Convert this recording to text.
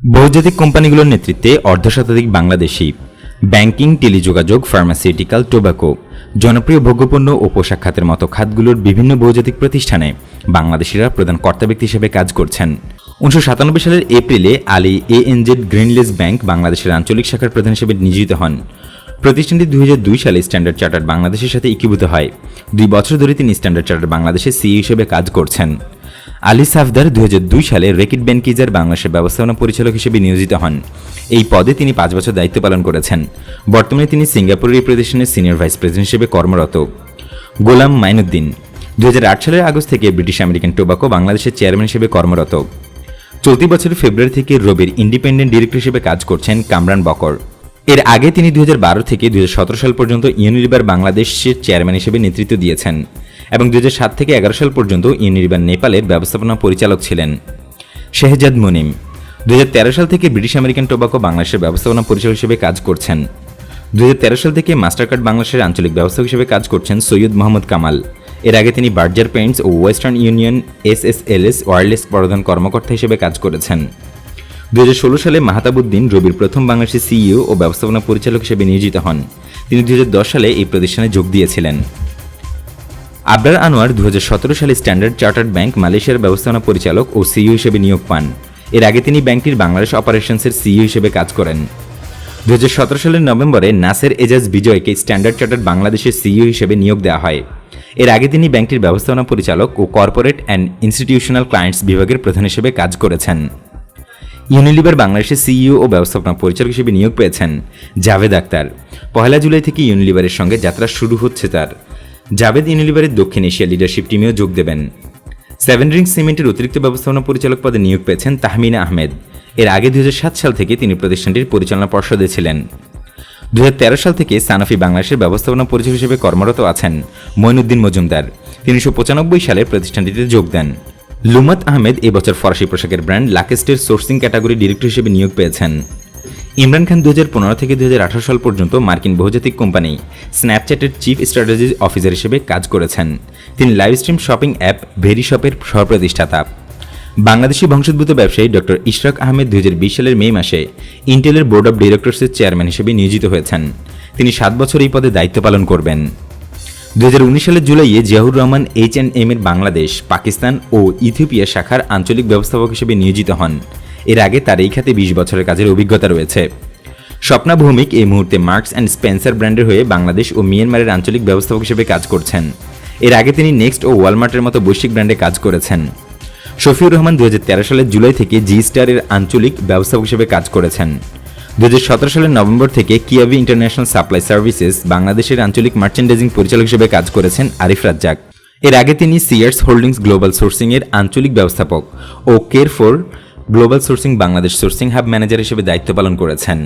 বহুজাতিক কোম্পানিগুলোর নেতৃত্বে অর্ধশতাধিক বাংলাদেশি ব্যাংকিং, টেলিযোগাযোগ, ফার্মাসিউটিক্যাল, টোবাকো, জনপ্রিয় ভোগ্যপণ্য ও পোশাক খাতের মতো খাতগুলোর বিভিন্ন বহুজাতিক প্রতিষ্ঠানে বাংলাদেশিরা প্রধান কর্তা ব্যক্তি হিসেবে কাজ করছেন। উনিশশো সাতানব্বই সালের এপ্রিলে আলী এএনজেড গ্রিনলেস ব্যাংক বাংলাদেশের আঞ্চলিক শাখার প্রধান হিসেবে নিয়োজিত হন। প্রতিষ্ঠানটি দুই হাজার দুই সালে স্ট্যান্ডার্ড চার্টার্ড বাংলাদেশের সাথে একীভূত হয়। দুই বছর ধরে তিনি স্ট্যান্ডার্ড চার্টার্ড বাংলাদেশের সিই হিসেবে কাজ করছেন। আলী সাফদার দুই হাজার দুই সালে রেকিট ব্যানকিজার বাংলাদেশের ব্যবস্থাপনা পরিচালক হিসেবে নিয়োজিত হন। এই পদে তিনি পাঁচ বছর দায়িত্ব পালন করেছেন। বর্তমানে তিনি সিঙ্গাপুর প্রতিষ্ঠানের সিনিয়র ভাইস প্রেসিডেন্ট হিসেবে কর্মরত। গোলাম মাইনুদ্দিন দু হাজার আট সালের আগস্ট থেকে ব্রিটিশ আমেরিকান টোবাকো বাংলাদেশের চেয়ারম্যান হিসেবে কর্মরত। চলতি বছরের ফেব্রুয়ারি থেকে রবির ইন্ডিপেন্ডেন্ট ডিরেক্টর হিসেবে কাজ করছেন কামরান বকর। এর আগে তিনি দুই হাজার বারো থেকে দুই হাজার সতেরো সাল পর্যন্ত ইউনিলিভার বাংলাদেশের চেয়ারম্যান হিসেবে নেতৃত্ব দিয়েছেন এবং দুই হাজার সাত থেকে এগারো সাল পর্যন্ত ইউনিলিভার নেপালের ব্যবস্থাপনা পরিচালক ছিলেন। শেহজাদ মুনিম দুই হাজার তেরো সাল থেকে ব্রিটিশ আমেরিকান টোবাকো বাংলাদেশের ব্যবস্থাপনা পরিচালক হিসেবে কাজ করছেন। দুই হাজার তেরো সাল থেকে মাস্টারকার্ড বাংলাদেশের আঞ্চলিক ব্যবস্থাপক হিসেবে কাজ করছেন সৈয়দ মোহাম্মদ কামাল। এর আগে তিনি বার্জার পেইন্টস ও Western Union S S L S wireless প্রধান কর্মকর্তা হিসেবে কাজ করেছেন। দু হাজার ষোলো সালে মাহাতাবুদ্দিন রবির প্রথম বাংলাদেশের সিইও ও ব্যবস্থাপনা পরিচালক হিসেবে নিয়োজিত হন। তিনি দুই হাজার দশ সালে এই প্রতিষ্ঠানে যোগ দিয়েছিলেন। আবরার আনোয়ার দু হাজার সতেরো সালে স্ট্যান্ডার্ড চার্টার্ড ব্যাংক মালয়েশিয়ার ব্যবস্থাপনা পরিচালক ও সিইও হিসেবে নিয়োগ পান। এর আগে তিনি ব্যাংকটির বাংলাদেশ অপারেশনসের সিইও হিসেবে কাজ করেন। দু হাজার সতেরো সালের নভেম্বরে নাসের এজাজ বিজয়কে স্ট্যান্ডার্ড চার্টার্ড বাংলাদেশের সিইও হিসেবে নিয়োগ দেওয়া হয়। এর আগে তিনি ব্যাংকটির ব্যবস্থাপনা পরিচালক ও কর্পোরেট অ্যান্ড ইনস্টিটিউশনাল ক্লায়েন্টস বিভাগের প্রধান হিসেবে কাজ করেছেন। ইউনিলিভার বাংলাদেশের সিইও ও ব্যবস্থাপনা পরিচালক হিসেবে নিয়োগ পেয়েছেন জাভেদ আক্তার। পহেলা জুলাই থেকে ইউনিলিভারের সঙ্গে যাত্রা শুরু হচ্ছে তার। জাভেদ ইউনিলিভারের দক্ষিণ এশিয়া লিডারশিপ টিমেও যোগ দেবেন। সেভেন রিংস সিমেন্টের অতিরিক্ত ব্যবস্থাপনা পরিচালক পদে নিয়োগ পেয়েছেন তাহমিনা আহমেদ। এর আগে দুই হাজার সাত সাল থেকে তিনি প্রতিষ্ঠানটির পরিচালনা পর্ষদে ছিলেন। দু হাজার তেরো সাল থেকে সানাফি বাংলাদেশের ব্যবস্থাপনা পরিচালক হিসেবে কর্মরত আছেন মঈনুদ্দিন মজুমদার। তিনি উনিশশো সালে প্রতিষ্ঠানটিতে যোগ দেন। লুমত আহমেদ এবছর ফরাসি পোশাকের ব্র্যান্ড লাকেস্টের সোর্সিং ক্যাটাগরি ডিরেক্টর হিসেবে নিয়োগ পেয়েছেন। ইমরান খান দু হাজার পনেরো থেকে দু হাজার আঠারো সাল পর্যন্ত মার্কিন বহুজাতিক কোম্পানি স্ন্যাপচ্যাটের চিফ স্ট্র্যাটেজি অফিসার হিসেবে কাজ করেছেন। তিনি লাইভ স্ট্রিম শপিং অ্যাপ ভেরিশপের সহপ্রতিষ্ঠাতা। বাংলাদেশি বংশোদ্ভূত ব্যবসায়ী ডক্টর ইশরাক আহমেদ দুই হাজার বিশ সালের মে মাসে ইন্টেলের বোর্ড অব ডিরেক্টরসের চেয়ারম্যান হিসেবে নিয়োজিত হয়েছেন। তিনি সাত বছর এই পদে দায়িত্ব পালন করবেন। দু সালের জুলাইয়ে Ziaur Rahman H N M এর বাংলাদেশ, পাকিস্তান ও ইথিওপিয়া শাখার আঞ্চলিক ব্যবস্থাপক হিসেবে নিয়োজিত হন। এর আগে তার এই খাতে বিশ বছরের কাজের অভিজ্ঞতা রয়েছে। স্বপ্না ভৌমিক এই মুহূর্তে মার্কস অ্যান্ড স্পেন্সার ব্র্যান্ডের হয়ে বাংলাদেশ ও মিয়ানমারের আঞ্চলিক ব্যবস্থাপক হিসেবে কাজ করছেন। এর আগে তিনি নেক্সট ও ওয়ালমার্টের মতো বৈশ্বিক ব্র্যান্ডে কাজ করেছেন। শফিউর রহমান দুই হাজার তেরো সালের জুলাই থেকে জি স্টারের আঞ্চলিক ব্যবস্থাপক হিসেবে কাজ করেছেন। দু হাজার সতেরো সালের নভেম্বর থেকে কিয়াবি ইন্টারন্যাশনাল সাপ্লাই সার্ভিসেস বাংলাদেশের আঞ্চলিক মার্চেন্ডাইজিং পরিচালক হিসেবে কাজ করেছেন আরিফ রাজ্জাক। এর আগে তিনি সিয়ার্স হোল্ডিংস গ্লোবাল সোর্সিং এর আঞ্চলিক ব্যবস্থাপক ও care for global sourcing Bangladesh sourcing hub manager হিসেবে দায়িত্ব পালন করেছেন।